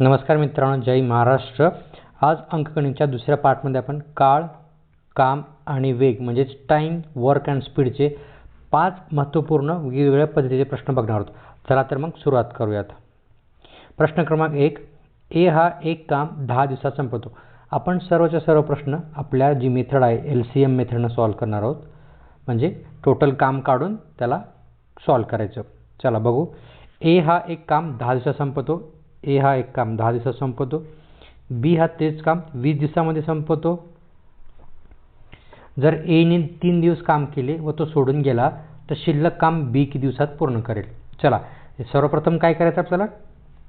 नमस्कार मित्रांनो जय महाराष्ट्र. आज अंकगणितच्या दुसऱ्या पार्टमध्ये आपण काळ काम आणि वेग म्हणजेच टाईम वर्क अँड स्पीडचे पाच महत्त्वपूर्ण वेगवेगळ्या पद्धतीचे प्रश्न बघणार आहोत. चला तर मग सुरुवात करूयात. प्रश्न क्रमांक एक ए हा एक काम दहा दिवसात संपवतो. आपण सर्वच्या सर्व प्रश्न आपल्या जी मेथड आहे एल सी एम मेथडनं सॉल्व करणार आहोत. म्हणजे टोटल काम काढून त्याला सॉल्व करायचं. चला बघू. ए हा एक काम दहा दिवसात संपवतो. ए हा एक काम दहा दिवसात संपवतो बी हा तेच काम वीस दिवसामध्ये संपवतो जर एने तीन दिवस काम केले व तो सोडून गेला तर शिल्लक काम बी किती दिवसात पूर्ण करेल? चला सर्वप्रथम काय करायचं आपल्याला?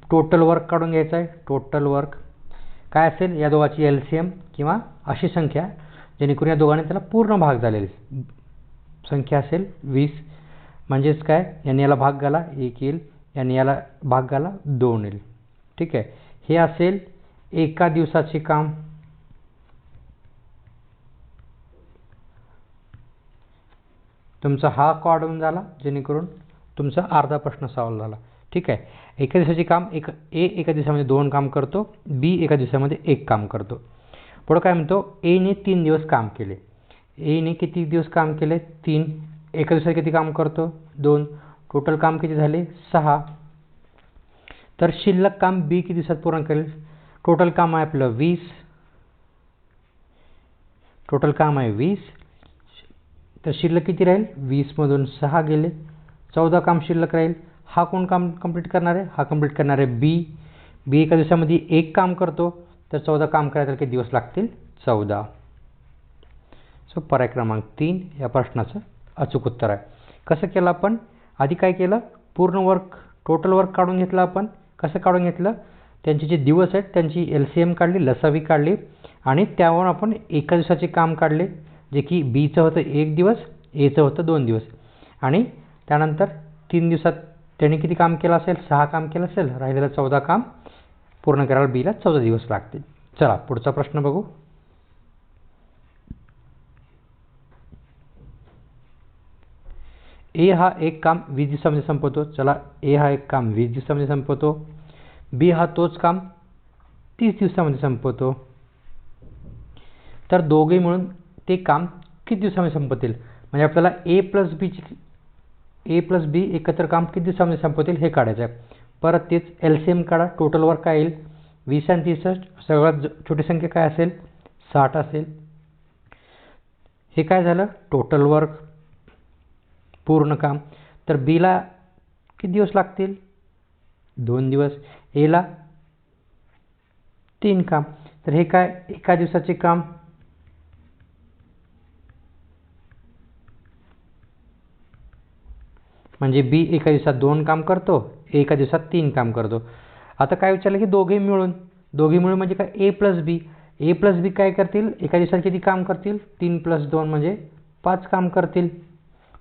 टोटल वर्क काढून घ्यायचं आहे. टोटल वर्क काय असेल? या दोघाची एल सी एम किंवा अशी संख्या जेणेकरून या दोघांनी त्याला पूर्ण भाग झालेली. संख्या असेल वीस. म्हणजेच काय? याने याला भाग घाला एक येईल. याने याला भाग घाला दोन येईल. ठीक आहे. हे असेल एका दिवसाचे काम. तुमचा हा काढून झाला जेणेकरून तुमचा अर्धा प्रश्न सॉल्व झाला. ठीक आहे. एका दिवसाचे काम एक ए एका दिवसामध्ये दोन काम करतो बी एका दिवसामध्ये एक काम करतो. पुढं काय म्हणतो? एने तीन दिवस काम केले. एने किती दिवस काम केले? तीन. एका दिवसात किती काम करतो? दोन. टोटल काम किती झाले? सहा. तर शिल्लक काम बी किती दिवसात पूर्ण करेल? टोटल काम आहे आपलं वीस. टोटल काम आहे वीस. तर शिल्लक किती राहील? वीसमधून सहा गेले. चौदा काम शिल्लक राहील. हा कोण काम कंप्लीट करणार आहे? हा कंप्लीट करणार आहे बी. बी एका दिवसामध्ये एक काम करतो. तर चौदा काम करायला किती दिवस लागतील? चौदा. सो पर्याय क्रमांक तीन या प्रश्नाचं अचूक उत्तर आहे. कसं केलं आपण? आधी काय केलं? पूर्ण वर्क टोटल वर्क काढून घेतलं आपण. कसं काढून घेतलं? त्यांचे जे दिवस आहेत त्यांची एल सी एम काढली लसावी काढली आणि त्यावर आपण एका दिवसाचे काम काढले जे की बीचं होतं एक दिवस एचं होतं दोन दिवस. आणि त्यानंतर तीन दिवसात त्याने किती काम केलं असेल? सहा काम केलं असेल राहिलेलं चौदा काम पूर्ण करायला बीला चौदा दिवस लागतील. चला पुढचा प्रश्न बघू. ए हा एक काम वीस दिवसामध्ये संपवतो. चला ए हा एक काम वीस दिवसामध्ये संपवतो. बी हा तोच काम तीस दिवसामध्ये संपवतो. तर दोघे मिळून ते काम किती दिवसामध्ये संपतील? म्हणजे आपल्याला ए प्लस बीची ए प्लस बी एकत्र काम किती दिवसामध्ये संपवतील हे काढायचं आहे. परत तेच एल सी एम काढा. टोटल काय येईल? वीस आणि तीस सगळ्यात छोटी संख्या काय असेल? साठ असेल. हे काय झालं? टोटल वर्क पूर्ण काम. तर बीला किती दिवस लागतील? दोन दिवस. एला तीन काम. तर हे काय? एका दिवसाचे काम? म्हणजे बी एका दिवसात दोन काम करतो एका दिवसात तीन काम करतो. आता काय विचारलं की दोघे मिळून? दोघे मिळून म्हणजे काय? A plus B. A plus बी काय करतील? एका दिवसात किती काम करतील? तीन प्लस दोन म्हणजे पाच काम करतील.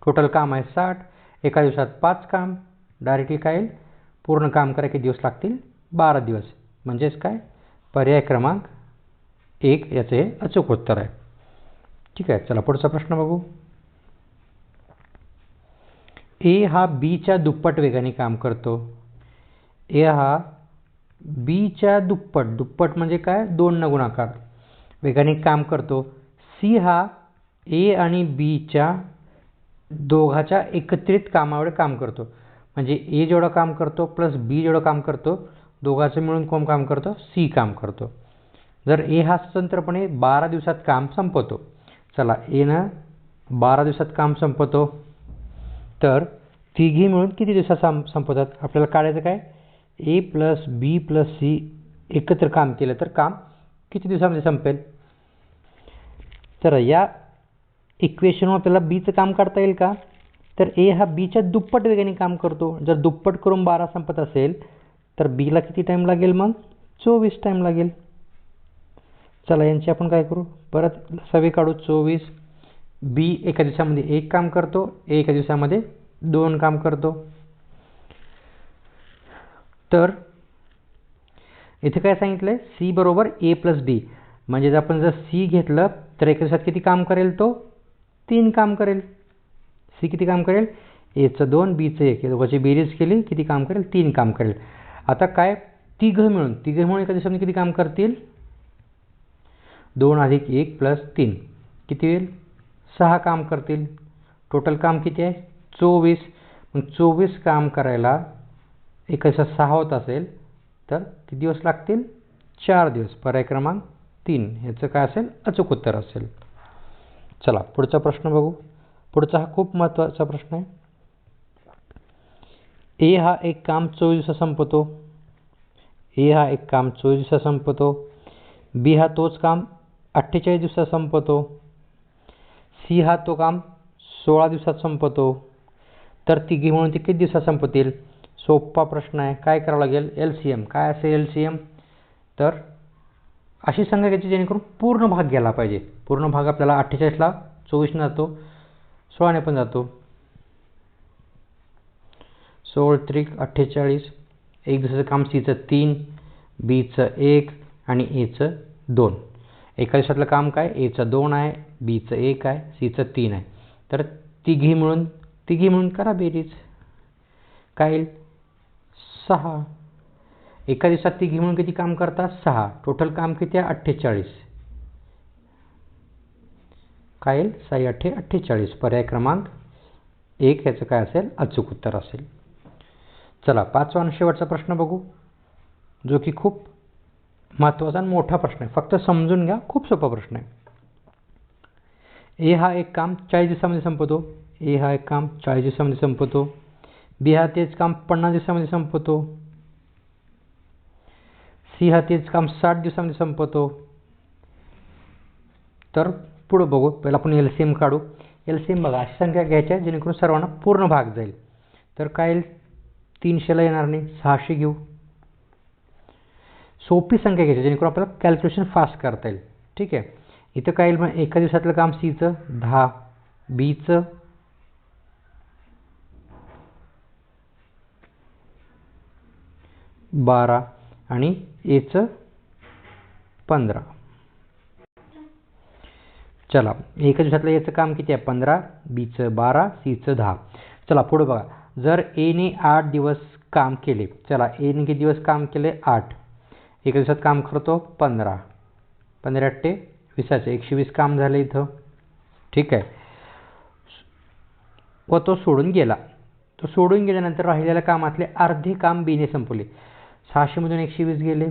टोटल काम आहे साठ. एका दिवसात पाच काम. डायरेक्टली काय येईल. पूर्ण काम करा किती दिवस लागतील? बारा दिवस. म्हणजेच काय? पर्याय क्रमांक एक याचं हे अचूक उत्तर आहे. ठीक आहे चला पुढचा प्रश्न बघू. ए हा बीच्या दुप्पट वेगाने काम करतो. ए हा बीच्या दुप्पट. दुप्पट म्हणजे काय? दोन न गुणाकार. वेगाने काम करतो. सी हा ए आणि बीच्या दोघाच्या एकत्रित कामावर काम करतो. म्हणजे ए जेवढं काम करतो प्लस बी जेवढं काम करतो दोघाचं मिळून कोण काम करतो? सी काम करतो. जर ए हा स्वतंत्रपणे बारा दिवसात काम संपवतो चला एनं बारा दिवसात काम संपवतो तर तिघी मिळून किती दिवसात सं संपवतात? आपल्याला काढायचं काय? A plus B plus C एकत्र काम केलं तर काम किती दिवसामध्ये संपेल? तर या इक्वेशनवर आपल्याला बीचं काम काढता येईल का? तर ए हा बीच्या दुप्पट वेगाने काम करतो. जर दुप्पट करून बारा संपत असेल तर बीला किती टाईम लागेल मग? चोवीस टाईम लागेल. चला यांची आपण काय करू? परत सवे काढू. चोवीस. बी एका दिवसामध्ये एक काम करतो. ए एका दिवसामध्ये दोन काम करतो. तर इथे काय सांगितलं आहे सी बरोबर ए प्लस बी म्हणजे आपण जर सी घेतलं तर एका दिवसात किती काम करेल तो? तीन काम करेल. सी किती काम करेल? एचं दोन बीचं एक. दोघांची बेरीज केली किती काम करेल? तीन काम करेल. आता काय? तिघं मिळून. तिघं मिळून एका दिवसामध्ये किती काम करतील? दोन अधिक एक प्लस तीन. किती होईल? सहा काम करतील. टोटल काम किती आहे? चोवीस. मग चोवीस काम करायला एका दिवसात सहा होत असेल तर किती दिवस लागतील? चार दिवस. पर्याय क्रमांक तीन. ह्याचं काय असेल? अचूक उत्तर असेल. चला पुढचा प्रश्न बघू. पुढचा हा खूप महत्त्वाचा प्रश्न आहे. ए हा एक काम चोवीस दिवसात संपतो. ए हा एक काम चोवीस दिवसात संपतो. बी हा तोच काम अठ्ठेचाळीस दिवसात संपतो. सी हा तो काम सोळा दिवसात संपतो. तर तिघी म्हणून ते किती दिवसात संपतील? सोपा प्रश्न आहे. काय करावं लागेल? एल सी एम काय असेल एल सी एम तर अशी संख्या घ्यायची जेणेकरून पूर्ण भाग गेला पाहिजे. पूर्ण भाग आपल्याला अठ्ठेचाळीसला चोवीसनं जातो सोळाने पण जातो. सोळ त्रिक अठ्ठेचाळीस एक दिवसाचं काम सीचं तीन बीचं एक आणि एचं दोन. एका दिवसातलं काम काय? एचं दोन आहे बीचं एक आहे सीचं तीन आहे. तर तिघी मिळून तिघी मिळून करा बेरीज. काय येईल? सहा. एका दिवसात तिघी म्हणून किती काम करतात? सहा. टोटल काम किती आहे? अठ्ठेचाळीस. काय येईल? साई अठ्ठे अठ्ठेचाळीस. पर्याय क्रमांक एक याचं काय असेल? अचूक उत्तर असेल. चला पाचवा आणि शेवटचा प्रश्न बघू. जो की खूप महत्त्वाचा आणि मोठा प्रश्न आहे. फक्त समजून घ्या. खूप सोपा प्रश्न आहे. ए हा एक काम चाळीस दिवसामध्ये संपतो. ए हा एक काम चाळीस दिवसामध्ये संपतो. बी हा तेच काम पन्नास दिवसामध्ये संपतो. सी हा तेच काम साठ दिवसामध्ये संपतो तर पुढं बघू. पहिला आपण एल सी एम काढू. एल सी एम बघा अशी संख्या घ्यायच्या जेणेकरून सर्वांना पूर्ण भाग जाईल. तर काय येईल? तीनशेला येणार नाही सहाशे घेऊ. सोपी संख्या घ्यायची जेणेकरून आपल्याला कॅल्क्युलेशन फास्ट करता येईल. ठीक आहे? इथं काय येईल? मग एका दिवसातलं काम सीचं दहा. बीचं बारा. आणि एचं पंधरा. चला एका दिवसातलं याचं काम किती आहे? पंधरा बीचं बारा सीचं दहा. चला पुढे बघा. जर एने आठ दिवस काम केले चला एने किती दिवस काम केले? आठ. एका दिवसात काम करतो पंधरा. पंधरा अट्टे वीसाचे एकशे वीस काम झाले इथं. ठीक आहे. व तो सोडून गेला. तो सोडून गेल्यानंतर राहिलेल्या कामातले अर्धे काम बीने संपवले. सहाशेमधून एकशे वीस गेले.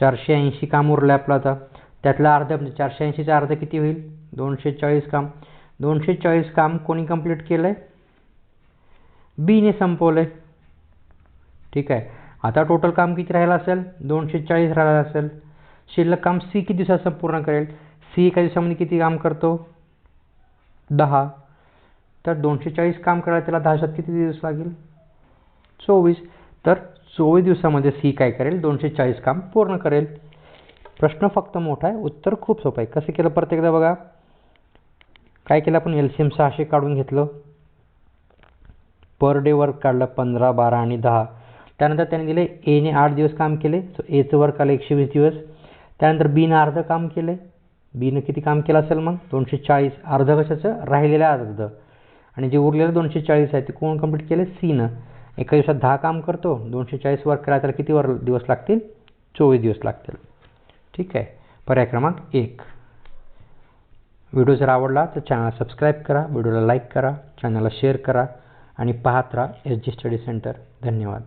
चारशे ऐंशी काम उरलं आपलं आता. त्यातलं अर्ध म्हणजे चारशे ऐंशीचा अर्ध किती होईल? दोनशे चाळीस काम. दोनशे चाळीस काम कोणी कंप्लीट केलं आहे बीने संपवलं आहे ठीक आहे. आता टोटल काम किती राहिलं असेल? दोनशे चाळीस राहिलं असेल. शिल्लक काम सी किती दिवसात संपूर्ण करेल? सी एका दिवसामध्ये किती काम करतो? दहा. तर दोनशे चाळीस काम करायला त्याला दहा दिवसात किती दिवस लागेल? चोवीस. तर चोवीस दिवसामध्ये सी काय करेल? दोनशे चाळीस काम पूर्ण करेल. प्रश्न फक्त मोठा आहे. उत्तर खूप सोपं आहे. कसं केलं प्रत्येकदा बघा. काय केलं आपण? एल सी एम सहाशे काढून घेतलं. पर डे वर्क काढलं पंधरा बारा आणि दहा. त्यानंतर त्याने दिले एने आठ दिवस काम केले. सो एचं वर्क आलं एकशे वीस दिवस. त्यानंतर बीनं अर्धं काम केलं. बीनं किती काम केलं असेल मग? दोनशे चाळीस अर्धं कशाचं? राहिलेलं अर्धं. आणि जे उरलेलं दोनशे चाळीस आहे ते कोण कंप्लीट केले? सीनं एका दिवसात दहा काम करतो दोनशे चाळीस वर्क करायला त्याला किती वर दिवस लागतील? चोवीस दिवस लागतील. ठीक आहे. पर्याय क्रमांक एक. व्हिडिओ जर आवडला तर चॅनल सबस्क्राईब करा व्हिडिओला लाईक करा चॅनलला शेअर करा आणि पाहत राहा एस जी स्टडी सेंटर धन्यवाद.